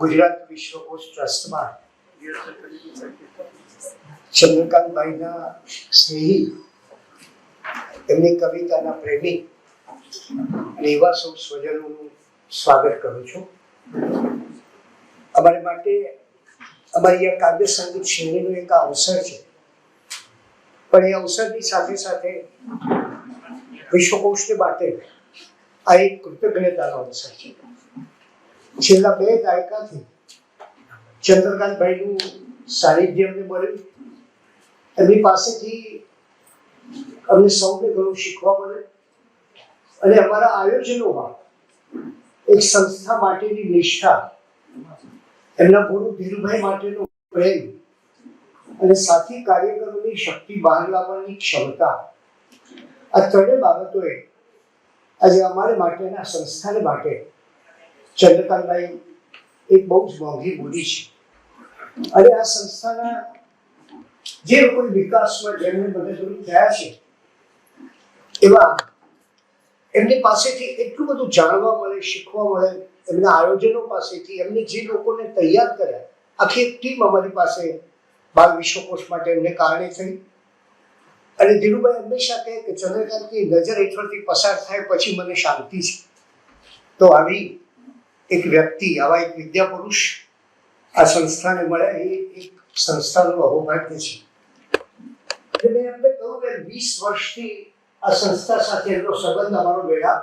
ગુજરાત વિશ્વકોશ ટ્રસ્ટમાં ચંદ્રકાંતભાઈના સ્નેહી, એમની કવિતાના પ્રેમી અને એવા સૌ સ્વજનોનું સ્વાગત કરું છું. અમારે માટે અમારી આ કાવ્ય સંગીત શ્રેણીનો એક અવસર છે. પણ એ અવસરની સાથે સાથે વિશ્વકોશને માટે આ એક કૃતજ્ઞતાનો અવસર છે. છેલ્લા બે દાયકાથી ચંદ્રકાંતભાઈનું સાનિધ્ય અમને મળ્યું. એમની પાસેથી અમને સૌને ઘણું શીખવા મળે. અને અમારા આયોજનોમાં એક સંસ્થા માટેની નિષ્ઠા, એમના ગુરુ ધીરુભાઈ માટેનો પ્રેમ અને સાથી કાર્યકરોની શક્તિ બહાર લાવવાની ક્ષમતા. આ ત્રણેય બાબતોએ આજે અમારે માટેના સંસ્થાને માટે ચંદ્રકાંતભાઈ એક બહુ જ મોંઘી બોલી છે. અને આ સંસ્થાના જે કોઈ વિકાસમાં જેમને મદદરૂપ થયા છે, એવા એમની પાસેથી એટલું બધું જાણવા મળે, શીખવા મળે, એમના આયોજનો પાસેથી, એમને જે લોકોને તૈયાર કર્યા, આખી એક ટીમ અમારી પાસે બાળ વિશ્વકોશ માટે એમને કારણે થઈ. અને ધીરુભાઈ હંમેશા કહે કે, ચંદ્રકાંતની નજર હેઠળથી પસાર થાય, પછી મને શાંતિ છે. તો આવી એક વ્યક્તિ, આવા એક વિદ્યા પુરુષ આ સંસ્થાને મળ્યા એ એક સંસ્થાનું અહોભાગ્ય છે. એટલે મેં એમને કહ્યું કે વીસ વર્ષથી આ સંસ્થા સાથે એમનો સંબંધ અમારો મેળા.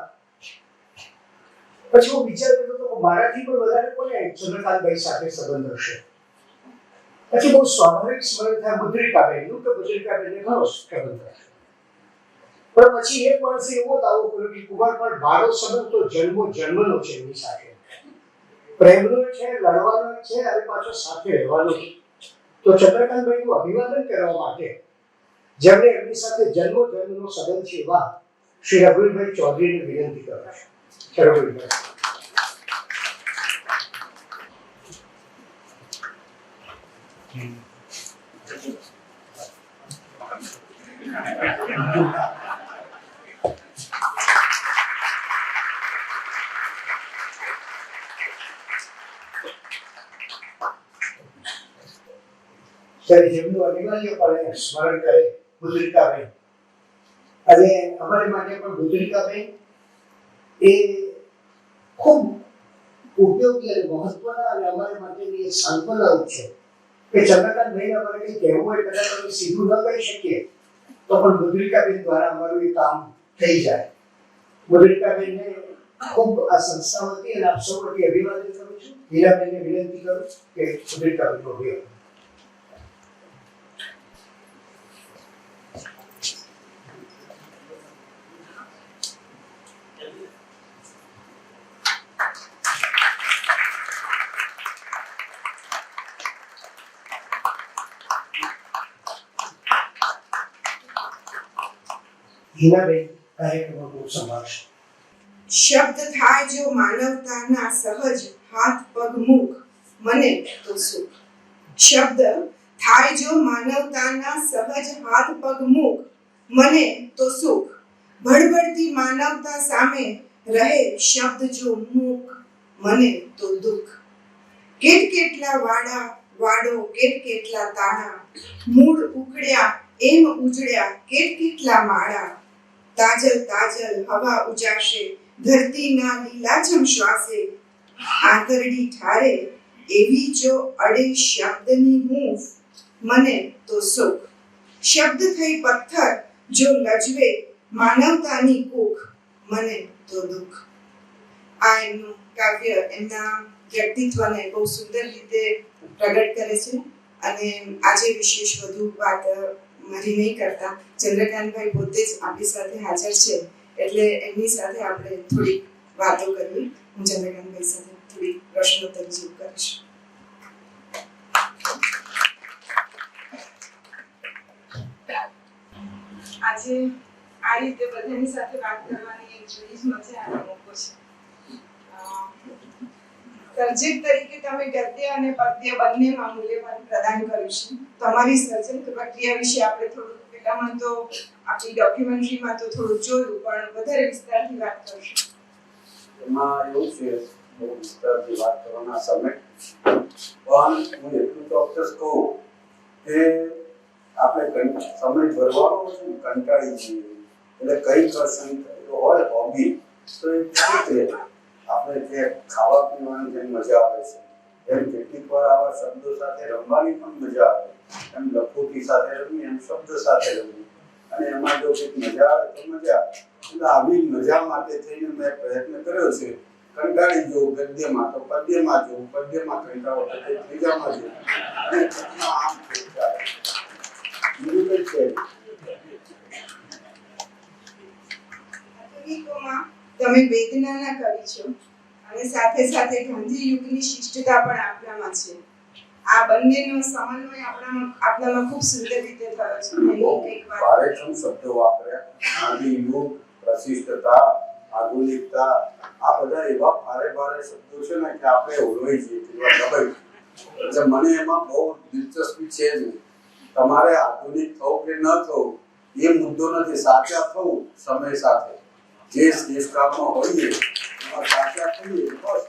પછી હું વિચાર કર્યો તો મારાથી પણ વધારે કોને ચંદ્રકાંતભાઈ સાથે સંબંધ હશે. પછી બહુ સ્વાભાવિક સ્મરણ થાય મુદ્રિકાબેનનું કે મુદ્રિકાબેનને ઘણો સંબંધ પણ પછી એક માણસે એવો દાવો કર્યો કે કુમાર પણ મારો સંબંધ તો જન્મો જન્મનો છે એમની સાથે. પ્રેમનો છે, લડવાનો છે, અને પાછો સાથે રહેવાનો છે. તો ચંદ્રકાંતભાઈનું અભિવાદન કરવા માટે જેમણે એમની સાથે જન્મો જન્મનો સંબંધ છે એવા શ્રી રઘુવીરભાઈ ચૌધરીને વિનંતી કરું છું. રઘુવીરભાઈ. ત્યારે જેમનું અનિવાર્યપણે સ્મરણ કરે મુદ્રિકાબેન અને અમારી માટે પણ મુદ્રિકાબેન એ ખૂબ ઉપયોગી અને મહત્વના અને અમારા માટેની એક છે. કે ચંદ્રકાંત ભાઈ અમારે કંઈ કહેવું હોય, કદાચ અમે સીધું ન કહી શકીએ, તો પણ મુદ્રિકાબેન દ્વારા અમારું એ કામ થઈ જાય. મુદ્રિકાબેનને ખૂબ આ સંસ્થા અને આપ સૌ વતી અભિવાદન કરું છું. હીરાબેનને વિનંતી કરું કે મુદ્રિકાબેનનો અભિવાદન હીરાબેન કાર્યક્રમનો સંભાળશે શબ્દ થાય જો માનવતાના સહજ હાથ, પગ, મુખ, મને તો સુખ શબ્દ થાય જો માનવતાના સહજ હાથ, પગ, મુખ, મને તો સુખ ભડભડતી માનવતા સામે રહે શબ્દ જો મુખ, મને તો દુઃખ. કેટ કેટલા વાડા, વાડો, કેટ કેટલા તાણા, મૂળ ઉકળ્યા એમ ઉજળ્યા, કેટ કેટલા માળા તાજલ તાજલ, હવા ઉજાશે ધરતીના લીલાછમ શ્વાસે, આંતરડી ઠારે, એવી જો અડે શબ્દની હૂંફ મને તો સુખ શબ્દ થઈ પથ્થર, જો લજવે માનવતાની કૂખ, મને તો દુઃખ. આ એમનું કાવ્ય, એમના વ્યક્તિત્વને બહુ સુંદર રીતે પ્રગટ કરે છે અને આજે વિશેષ વધુ વાત નહીં કરતા. ચંદ્રકાંતભાઈ પોતે જ આપણી સાથે હાજર છે. એટલે એમની સાથે આપણે થોડી વાતો કરવી. હું ચંદ્રકાંતભાઈ સાથે થોડી પ્રશ્નોત્તર જેવું કરીશ. આજે આ રીતે બધાની સાથે વાત કરવાની એક જુદી જ મજા અને મોકો છે. સર્જક તરીકે તમે ગદ્ય અને પદ્ય બંનેમાં મૂલ્યવાન પ્રદાન કર્યું છે. તમારી સર્જન પ્રક્રિયા વિશે આપણે થોડું પહેલામાં તો આપણી ડોક્યુમેન્ટરીમાં તો થોડું જોયું, પણ વધારે વિસ્તારથી વાત કરશું. એમાં એવું છે, બહુ વિસ્તારથી વાત કરવાના સમય. પણ હું એટલું ચોક્કસ કહું કે આપણે સમય ભરવાનો કંટાળી જઈએ. એટલે કંઈક સંગ હોય હોબી તો એ આપણે જે ખાવા પીવાની જેમ મજા આવે છે, એમ કેટલીક વાર આવા શબ્દો સાથે રમવાની પણ મજા આવે એમ લખોટી સાથે રમવી એમ શબ્દ સાથે રમવી અને એમાં જો કંઈક મજા આવે તો મજા. એટલે આવી મજા માટે થઈને મેં પ્રયત્ન કર્યો છે, કંટાળી જવું, ગદ્યમાં તો પદ્યમાં જવું, પદ્યમાં કંટાળો તો ત્રીજામાં જવું અને આમ છે નહીં. તમે વેદનાના કવિ છો. અને સાથે સાથે ગાંધી યુગની શિષ્ટતા પણ આપણામાં છે. આ બંનેનો સમન્વય આપણામાં આપણામાં ખૂબ સુંદર રીતે થયો છે. એની કંઈક વાત શબ્દો વાપર્યા. ગાંધી યુગ પ્રશિષ્ટતા આધુનિકતા આ બધા એવા ભારે ભારે શબ્દો છે ને કે આપણે ઓળવાઈ જઈએ કે એવા દબાઈ એટલે મને એમાં બહુ દિલચસ્પી છે જ. તમારે આધુનિક થવું કે ન થવું એ મુદ્દો નથી. સાચા થવું સમય સાથે. જે દેશકાળમાં હોઈએ સાચા બસ.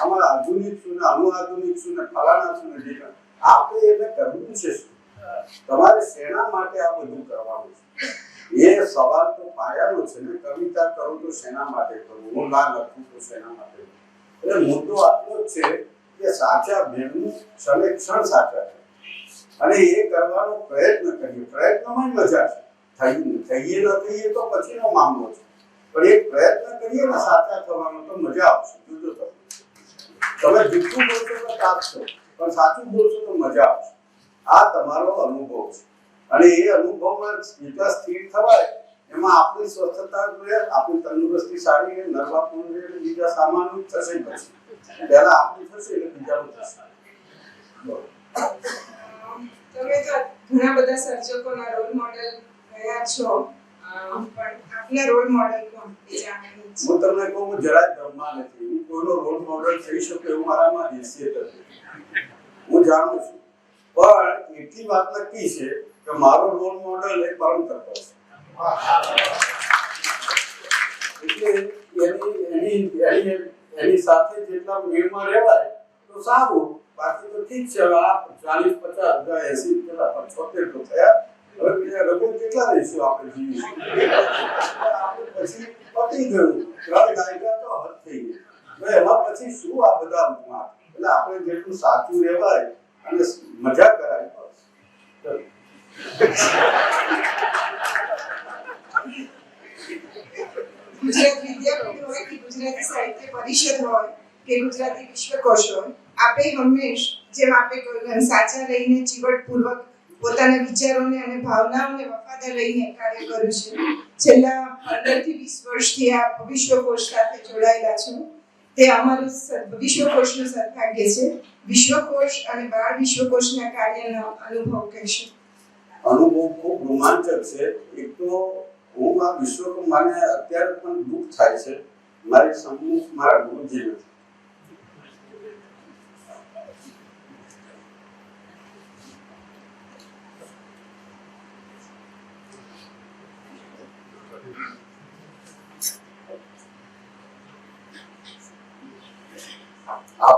આમાં આધુનિક શું ને અનુઆધુનિક શું ને ફલાણા શું ને. આપણે એને કરવું છે શું? તમારે શેના માટે આ બધું કરવાનું છે? એ સવાલ પાયાનો છે ને, કવિતા કરું તો શેના માટે કરું? હું ના લખું તો શેના માટે? એટલે મુદ્દો આટલો જ છે કે સાચા ભેગનું ક્ષણે સાચા છે. અને એ કરવાનો પ્રયત્ન કરીએ. પ્રયત્નમાં મજા છે. થઈ થઈએ ન થઈએ તો પછીનો મામલો છે. પણ એક પ્રયત્ન કરીએ ને સાચા થવાનો તો મજા આવશે, જુદો થશે તમે જૂઠું બોલશો તો કાપશો પણ સાચું બોલશો તો મજા આવશે. આ તમારો અનુભવ છે. અને એ અનુભવમાં જેટલા સ્થિર થવાય, એમાં આપણી સ્વસ્થતા રહે, આપણી તંદુરસ્તી સારી રહે નરવાપણું રહે એટલે બીજા સામાન થશે પછી. પહેલા આપણી થશે એટલે બીજાનું થશે. તમે ઘણા બધા સર્જકોના રોલ મોડેલ રહ્યા છો. આપના. હું તમને કહું, હું જરાય ધર્મમાં નથી. હું કોઈનો રોલ મોડેલ થઈ શકું એવું મારામાં હેસિયત નથી. હું જાણું છું. પણ એટલી વાત નક્કી છે કે મારો રોલ મોડેલ એ પરમ તત્વ છે. એટલે એની એની એની સાથે જેટલા મેળમાં રહેવાય, તો સારું. બાકી તો ઠીક છે આ ચાલીસ પચાસ હજાર એસી કેટલા પંચોતેર તો થયા. હવે બીજા લોકો કેટલા રહીશું આપણે જીવીશું આપણે પછી પતી ગયું ત્રણ દાયકા તો હદ થઈ ગઈ હવે એમાં પછી શું આ બધા વાત? એટલે આપણે જેટલું સાચું રહેવાય અને મજા કરાય બસ ચલો. ગુજરાત વિદ્યાપીઠ હોય કે ગુજરાતી સાહિત્ય પરિષદ હોય કે ગુજરાતી વિશ્વકોશ હોય આપે હંમેશ જેમ આપે કોઈ સાચા રહીને ચીવટપૂર્વક પોતાના વિચારોને અને ભાવનાઓને વફાદાર રહીને કાર્ય કર્યું છે. છેલ્લા પંદરથી વીસ વર્ષથી આપ વિશ્વકોશ સાથે જોડાયેલા છો. તે અમારું વિશ્વકોશનું સદભાગ્ય છે. વિશ્વકોશ અને બાળ વિશ્વકોશના કાર્યનો અનુભવ કહેશો. અનુભવ ખૂબ રોમાંચક છે. એક તો હું આ વિશ્વ મને અત્યારે પણ દુઃખ થાય છે. મારી સમૂહ, મારા ગુરુજી નથી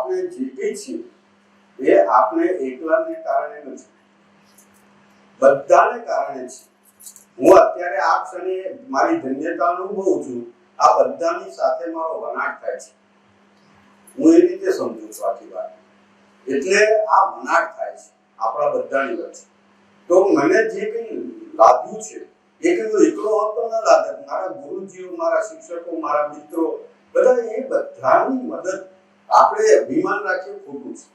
આપણે જીવી છીએ એ આપણે એકલાને કારણે નથી. બધાને કારણે છે. હું અત્યારે આ ક્ષણે મારી ધન્યતા અનુભવું છું, આ બધાની સાથે મારો વનાટ થાય છે. હું એ રીતે સમજુ છું આખી વાત. એટલે આ વનાટ થાય છે, આપણા બધાની વચ્ચે. તો મને જે કંઈ લાગ્યું છે, એ કંઈ હું એકલો હોતો ન લાગત મારા ગુરુજીઓ, મારા શિક્ષકો, મારા મિત્રો, બધા એ બધાની મદદ આપણે અભિમાન રાખીએ ખોટું છે.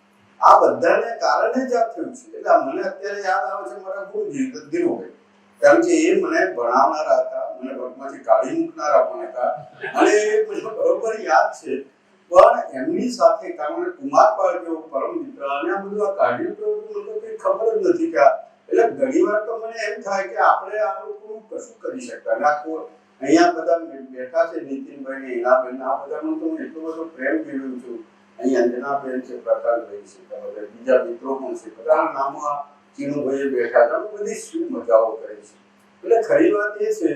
આ બધાને કારણે જ આ થયું છે. એટલે મને અત્યારે યાદ આવે છે મારા ગુરુજી ધીરુભાઈ કારણ કે એ મને ભણાવનારા હતા, મને વર્ગમાંથી કાઢી મૂકનારા પણ હતા. અને એ મને બરોબર યાદ છે. પણ એમની સાથે કારણ કુમારપાળ જેવો પરમ મિત્ર અને આ બધું આ કાઢ્યું તો મને કંઈ ખબર જ નથી કે એટલે ઘણી વાર તો મને એમ થાય કે આપણે આ લોકોનું કશું કરી શકતા ના કોઈ અહીંયા બધા બેઠા છે, નીતિનભાઈ ને હીરાબેન આ બધાનો તો હું એટલો બધો પ્રેમ મેળવ્યું છું. અહીં અંજનાબેન છે પ્રકાશભાઈ છે, તો બધા બીજા મિત્રો પણ છે. બધા નામો આ ચીનુભાઈ બેઠા હતા બધી શું મજાઓ કરે છે. એટલે ખરી વાત એ છે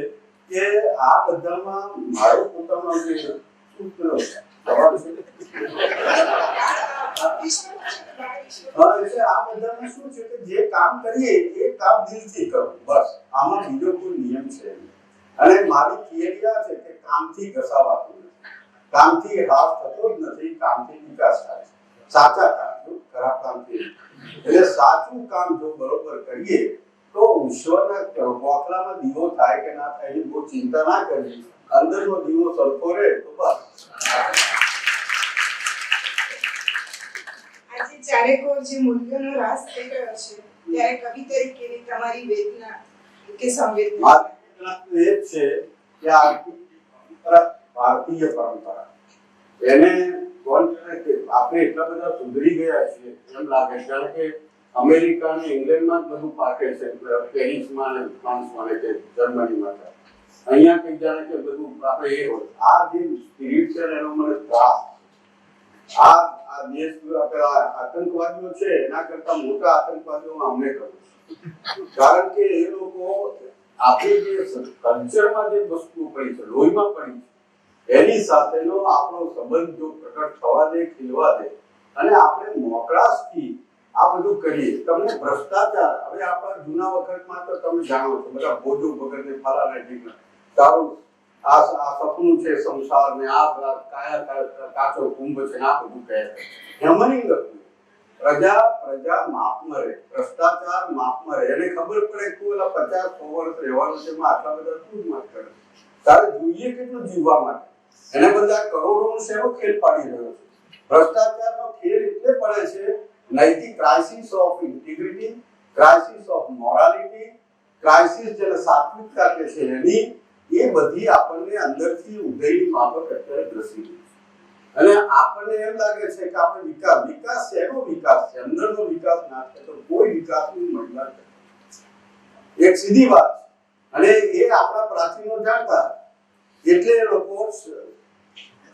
કે આ બધામાં મારો પોતાનો જે પેલો છે આ બધામાં શું છે કે જે કામ કરીએ એ કામ દિલથી કરો. બસ, આમાં બીજો કોઈ નિયમ છે નહીં. અને મારી થિયરી આ છે કે કામથી ઘસાવાતું નથી. કામથી હાથ થતો જ નથી કામથી વિકાસ થાય છે. સાચા કામ જો ખરાબ કામથી. એટલે સાચું કામ જો બરોબર કરીએ તો ઈશ્વરના મોકલામાં દીવો થાય કે ના થાય એની બહુ ચિંતા ના કરવી અંદરનો દીવો સરખો રહે તો બસ. આજે ચારેકોર જે મૂલ્યોનો રાસ થઈ રહ્યો છે ત્યારે કવિ તરીકેની તમારી વેદના કે સંવેદના? આ ભારતીય પરંપરા એને છે? આતંકવાદીઓ છે, એના કરતા મોટા આતંકવાદીઓ હું અમને કહું છું. કારણ કે એ લોકો આપણી જે કલ્ચરમાં જે વસ્તુ પડી છે, લોહીમાં પડી છે, એની સાથેનો આપણો સંબંધ જો પ્રકટ થવા દે, ખીલવા દે, અને આપણે મોકળાશથી આ બધું કરીએ. તમને ભ્રષ્ટાચાર, હવે આપણા જૂના વખતમાં તો તમે જાણો છો, બધા ભોજો વગરને ફલાને ઢીકણા સારું આ આ સપનું છે સંસાર ને આ કાયા કાચો કુંભ છે આ બધું કહે છે. હેમનિંગ હતું. પ્રજા પ્રજા માપમાં રહે ભ્રષ્ટાચાર માપમાં રહે એને ખબર પડે કે ઓલા પચાસ સો વર્ષ રહેવાનું છે આટલા બધા શું મત કરે? તારે જોઈએ કેટલું જીવવા માટે? એને બધા કરોડોનો શેનો ખેલ પાડી રહ્યો છે. ભ્રષ્ટાચારનો ખેલ એટલે પડે છે નૈતિક crisis of integrity crisis of morality crisis જેને સાત્વિકતા કે છે એની, એ બધી આપણને અંદરથી ઉદયની માફક અત્યારે દ્રસી છે. અને આપણને એમ લાગે છે કે આપણે વિકાસ વિકાસ શેનો વિકાસ છે, અંદરનો વિકાસ ના થાય તો કોઈ વિકાસની મહિલા. એક સીધી વાત. અને એ આપણા પ્રાચીનો જાણતા એટલે એ લોકો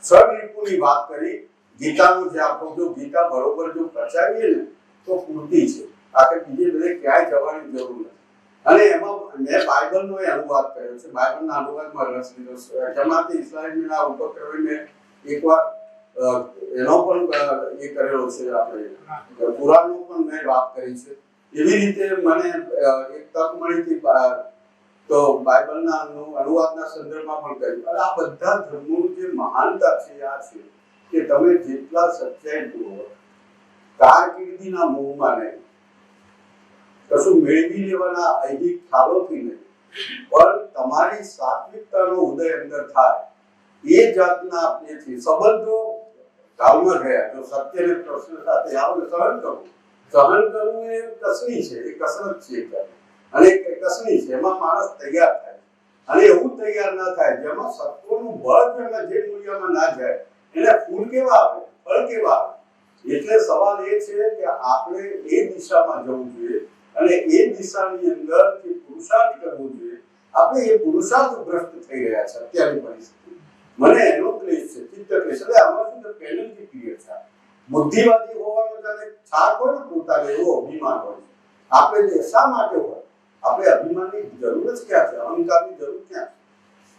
સરિપુની વાત કરી. ગીતાનું જે આપણો જો ગીતા બરોબર જો પચાવીએ ને, તો પૂરતી છે. આખે બીજે બધે ક્યાંય જવાની જરૂર નથી. અને એમાં મેં બાઇબલનો એ અનુવાદ કર્યો છે. બાઇબલના અનુવાદમાં રસ લીધો છે. જમાતે ઇસ્લામીના ઉપક્રમે મેં એકવાર એનો પણ એ કરેલો છે આપણે. પુરાણનો પણ મેં વાત કરી છે. એવી રીતે મને એક તક મળી હતી તો બાઇબલના અનુવાદના સંદર્ભમાં પણ કહ્યું. આ બધા ધર્મોનું જે મહાનતા છે આ છે કે તમે જેટલા સચ્ચાઈ જુઓ કારકિર્દીના મોહમાં નહીં. કશું મેળવી લેવાના ઐહિક ખ્યાલોથી નહીં. પણ તમારી સાત્વિકતાનો ઉદય અંદર થાય. એ જાતના આપણેથી સંબંધો ઢાલમાં રહ્યા જો સત્યને પ્રશ્ન સાથે આવે સહન કરવું સહન કરવું એ કસની છે, એ કસરત છે અને કસની છે, એમાં માણસ તૈયાર થાય. અને એવું તૈયાર ના થાય, જેમાં સત્વનું બળ જેમાં જે મૂલ્યમાં ના જાય, એને ફૂલ કેવા આવે, ફળ કેવા આવે? એટલે સવાલ એ છે કે આપણે એ દિશામાં જવું જોઈએ અને એ દિશાની અંદર જે પુરુષાર્થ કરવો જોઈએ, આપણે એ પુરુષાર્થ ભ્રષ્ટ થઈ રહ્યા છે અત્યારની પરિસ્થિતિ. મને એનો ક્લેશ છે ચિત્ત ક્લેશ એટલે આમાં શું છે પેનલ્ટી પીરિયડ બુદ્ધિવાદી હોવાનો જાણે છાપ હોય ને પોતાને, એવો અભિમાન હોય છે. આપણે જે શા માટે હોય? આપણે અભિમાનની જરૂર જ ક્યાં છે? અહંકારની જરૂર ક્યાં છે?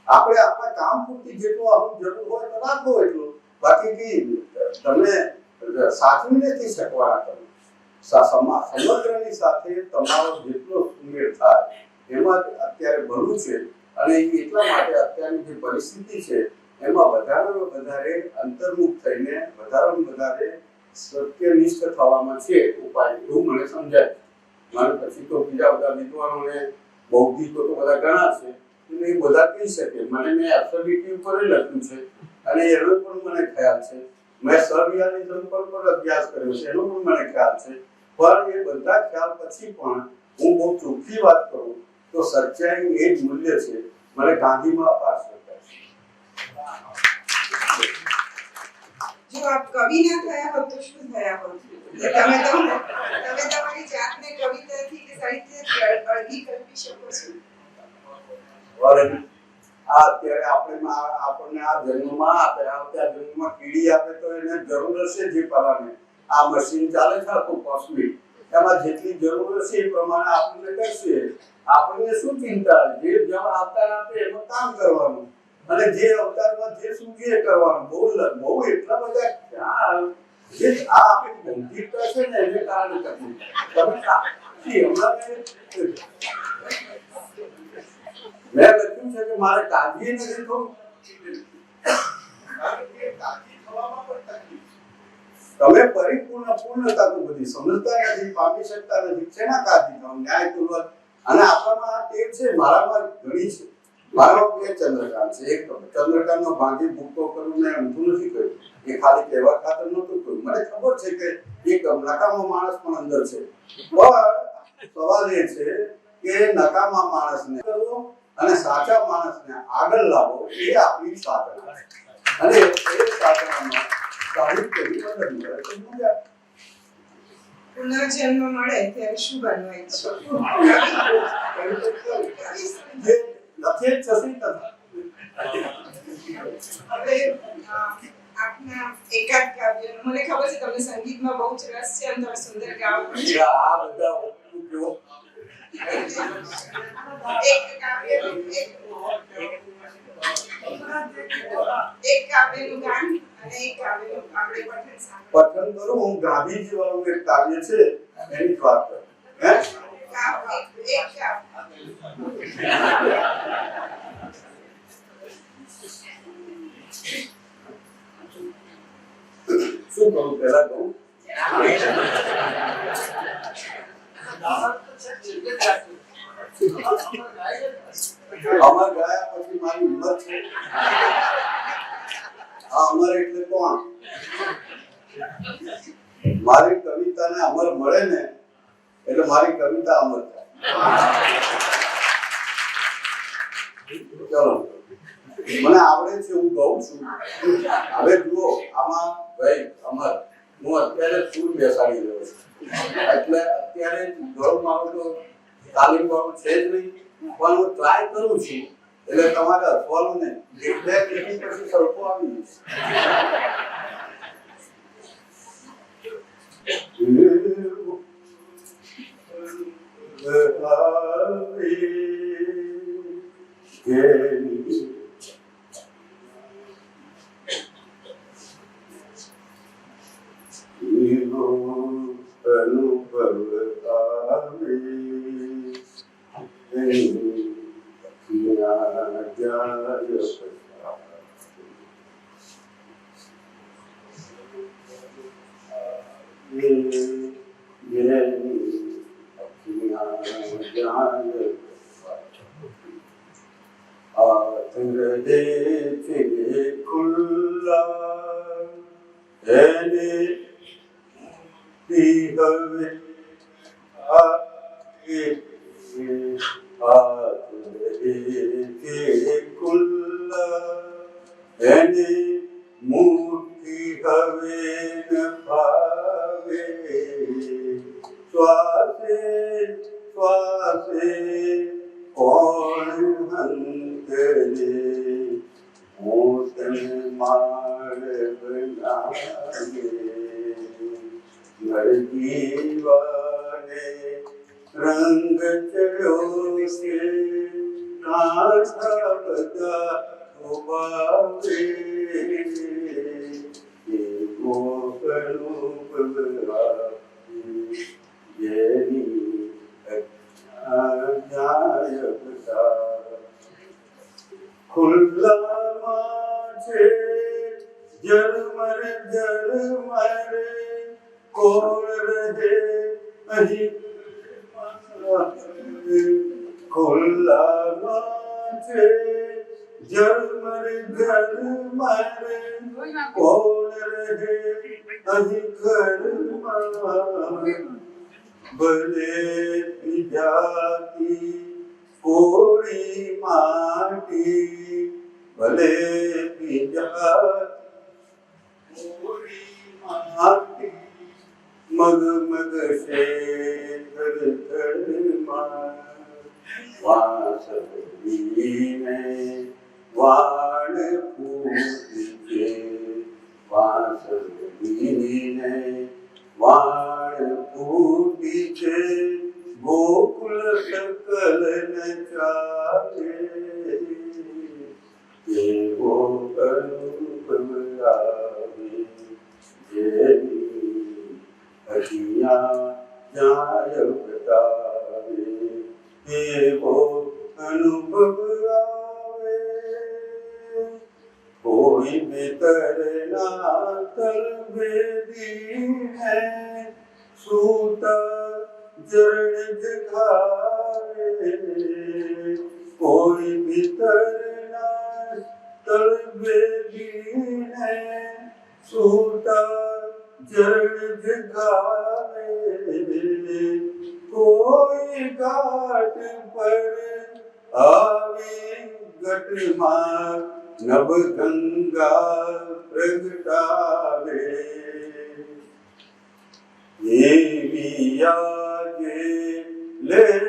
આપણે આપણા કામ પૂરતી જેટલો આપણું જરૂર હોય તો રાખો એટલું. બાકી કઈ તમે સાચવી નથી શકવાના તમે સમગ્રની સાથે તમારો જેટલો સુમેળ થાય, એમાં અત્યારે ભરું છે. અને એટલા માટે અત્યારની જે પરિસ્થિતિ છે એમાં વધારેમાં વધારે અંતર્મુખ થઈને વધારેમાં વધારે સત્યનિષ્ઠ થવામાં છે, ઉપાય એવું મને સમજાય. મારે પછી તો બીજા બધા વિદ્વાનોને, બૌદ્ધિકો તો બધા ઘણા છે એ બધા કહી શકે. મને મેં એબ્સોલ્યુટી ઉપર લખ્યું છે. અને એનો પણ મને ખ્યાલ છે. મેં સર્વિયાલિઝમ પર પણ અભ્યાસ કર્યો છે, એનો પણ મને ખ્યાલ છે. પણ એ બધા ખ્યાલ પછી પણ હું બહુ ચોખ્ખી વાત કરું તો સચ્ચાઈ એ જ મૂલ્ય છે. મને ગાંધીમાં અપાર શ્રદ્ધા આપ કવિ ના થયા હોત તો શું થયા હોત. તમે તો તમે તમારી જાતને કવિતાથી કે સાહિત્યથી અળગી કલ્પી શકો છો. આપણને આપે તો એને જરૂર હશે જે પ્રમાણે. આ મશીન ચાલે છે આખું એમાં જેટલી જરૂર હશે એ પ્રમાણે આપણને કરશે. આપણને શું ચિંતા? જે જ્યાં આપતા આપે એમાં કામ કરવાનું. અને જે અવતારમાં જે સૂચે એ કરવાનું, બહુ બહુ એટલા બધા ખ્યાલ જે આ આપણી બૌદ્ધિકતા છે ને એને કારણે કરવું. તમે મેં લખ્યું છે કે મારે કાઢીએ નથી છે. તમે પરિપૂર્ણ પૂર્ણતા તો બધી સમજતા નથી, પામી શકતા નથી. શેના કાળજી ન્યાય પૂર્વક અને આપણામાં આ ટેવ છે, મારામાં ઘણી છે. મારામાં બે ચંદ્રકાંત છે. એક ચંદ્રકાંતનો ભાંગી ભૂખતો કરવું મેં અમથું નથી કર્યું એ ખાલી કહેવા ખાતર નહોતું કર્યું. મને ખબર છે કે એક નકામો માણસ પણ અંદર છે. પણ સવાલ એ છે કે નકામા માણસને કરવો અને સાચા માણસને આગળ લાવો એ આપણી સાધના અને એ સાધનામાં સાહિત્યની મદદ મળે તો મજા પુનર્જન્મ મળે ત્યારે શું બનવા ઈચ્છો લખે જશે તથા હવે આપના એકાદ કાવ્યનો મને ખબર છે તમને સંગીતમાં બહુ જ રસ છે અને તમે સુંદર ગાઓ. છો. આ બધા એક કાવ્યનું એક એક કાવ્યનું ગાન અને એક કાવ્યનું આપણે પઠન સાંભળો પઠન કરું હું ગાંધીજી વાળું એક કાવ્ય છે એની વાત કરું. હે? શું ગયા પછી મારી હિંમત છે. આ અમર એટલે કોણ? મારી કવિતાને અમર મળે ને એટલે મારી કવિતા અમર ચલો. મને આવડે છે હું કહું છું. હવે જુઓ, આમાં ભાઈ અમર. હું અત્યારે સૂર બેસાડી રહ્યો છું. એટલે અત્યારે ઘણું મારું તો તાલીમ વાળું છે જ નહીં. પણ હું ટ્રાય કરું છું. એટલે તમારે અથવાનું ને ફીડબેક મિનિટ પછી સરખું આવી જશે હવે આગે આંગળે ખુલ્લા એને મુઠ્ઠી હવે ન ભાવે શ્વાસે શ્વાસે કોણ હંતરે માળ તને માર નરજીવાને રંગ ચડ્યો છે નાથા બધા ઉભાવે એ ગોકળું પગલાવી જેની જાય બધા ખુલ્લામાં છે જળમર જળમર રહે અહીં ખુલ્લામાં છે જળમર જળમર કોણ રહે અહીં ઘરમાં ભલે બીજાતી કોળી માટી ભલે બીજા કોળી માટી મગ મગ શેર ધડમાં હે સૂતા જરણ જગાવે. કોઈ ઘાટ પર આવી ઘટમાં નવ ગંગા પ્રગટાવે. એવી આજે લેર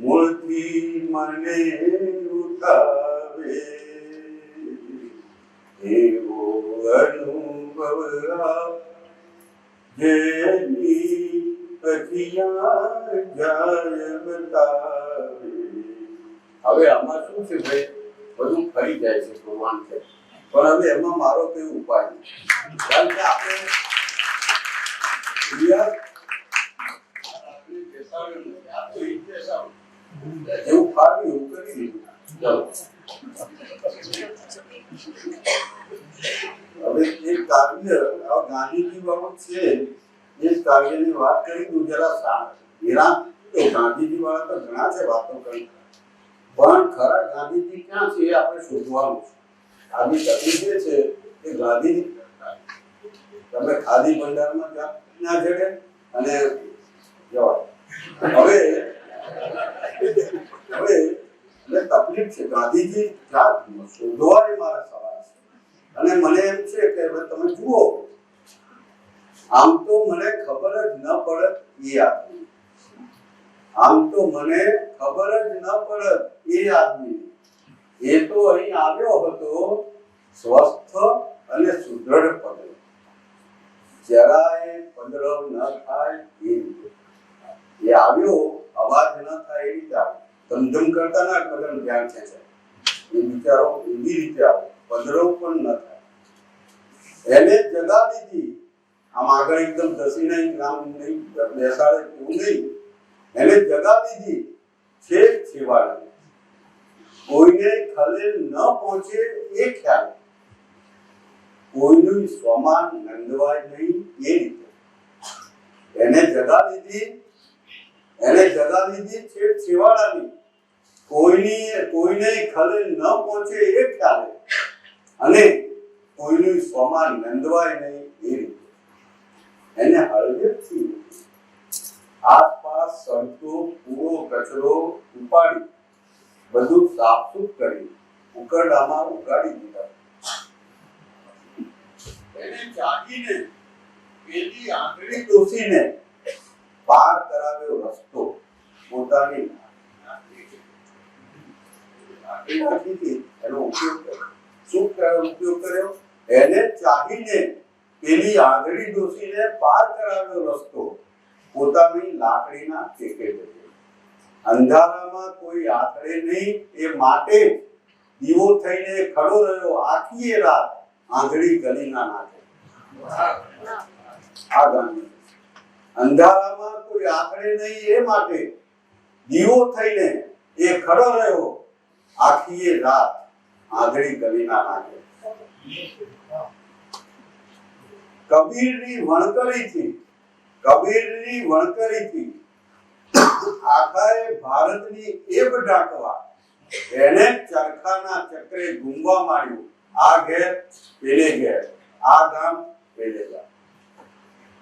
મૂળથી મને ઉઠાવે એવો હવે આમાં શું છે ભાઈ? બધું ફરી જાય છે, ભગવાન છે. પણ હવે એમાં મારો કઈ ઉપાય નથી. કારણ કે આપણે. જેવું ફાવ્યું એવું કરી દીધું. ચાલો. હવે એક કાવ્ય, આ ગાંધીજી બાબત છે, એ કાવ્યની વાત કરી દઉં જરા વિરામ ગાંધીજી વાળા તો ઘણા છે વાતો કરી. પણ ખરા ગાંધીજી ક્યાં છે એ આપણે શોધવાનું છે. આવી તકલીફ એ છે કે ગાંધીજી તમે ખાદી ભંડારમાં ત્યાં ના જડે અને જવાય. હવે હવે એટલે તકલીફ છે. ગાંધીજી ક્યાં શોધવા સવાલ છે. અને મને એમ છે કે હવે તમે જુઓ. આમ તો મને ખબર જ ન પડત એ આદમી. આમ તો મને ખબર જ ન પડત એ આદમી. એ તો અહીં આવ્યો હતો સ્વસ્થ અને સુદ્રઢ પગલે. જરાય પંદરવ ન થાય એ રીતે. એ આવ્યો, અવાજ ન થાય એ રીતે આવ્યો ધમધમ કરતા ના કદમ ધ્યાન છે એ વિચારો ઊંધી રીતે આવે. પંદરવ પણ ન થાય. એને જગા લીધી આમ આગળ એકદમ ધસીને આમ નહીં, બેસાડે એવું નહીં. એને જગા દીધી છેક છેવાડે. કોઈને ખલેલ ન પહોંચે એ ખ્યાલ. કોઈનું સ્વમાન નંદવાય નહીં એ રીતે. એને જગા લીધી એને જગા છેક છેવાડાની કોઈની કોઈને ખલે ન પહોંચે એ ખ્યાલે. અને કોઈનું સ્વમાન નંદવાય નહીં એ રીતે. એને હળવેથી આસપાસ સડતો પૂરો કચરો ઉપાડી બધું સાફસૂફ કરી ઉકરડામાં ઉગાડી દીધા. એને જાગીને પેલી આંગળી ડોસીને પાર કરાવ્યો રસ્તો પોતાની લાકડીના અંધારામાં કોઈ આખરે નહીં, એ માટે દીવો થઈને ખડો રહ્યો. આખી રાત આંગળી ગલી ના નાખે આ ગાંધી અંધારામાં કોઈ આંકડે નહીં એ માટે દીવો થઈને એ ખડો રહ્યો, આખી એ રાત ગલી ના નાખે કબીરની વણકરીથી કબીરની વણકરીથી આખાએ ભારતની એબ ઢાંકવા, એને ચરખાના ચક્રે ગુંગવા માંડ્યું. આ ઘેર પેલે ઘેર, આ ગામ પેલે ગામ.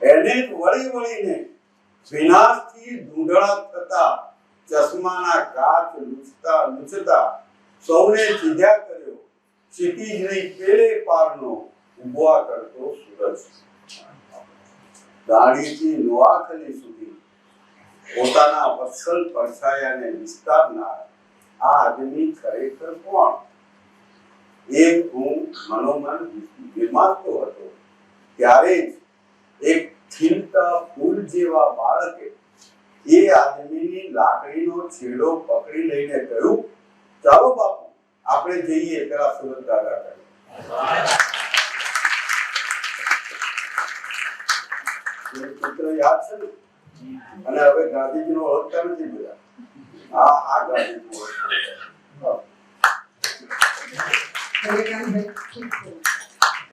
એને વળી વળીને વિનાશથી ધૂંધળા થતા ચશ્માના કાચ લૂછતા લૂછતા સૌને ચીધ્યા કર્યો. ક્ષિતિજની પેલે પારનો ઉભવા કરતો સૂરજ. દાઢીથી નોઆખલી સુધી પોતાના વત્સલ પડછાયાને વિસ્તારનાર આ આદમી ખરેખર કોણ? એ હું મનોમન વિમાતો હતો. ત્યારે જ એક ખીલતા ફૂલ જેવા બાળકે એ આદમીની લાકડીનો છેડો પકડી લઈને કહ્યું, ચાલો બાપુ, આપણે જઈએ પેલા સુરત દાદા કહે પુત્ર યાદ છે ને? અને હવે ગાંધીજીનો ઓળખતા નથી બધા. આ આ ગાંધીજી ઓળખતા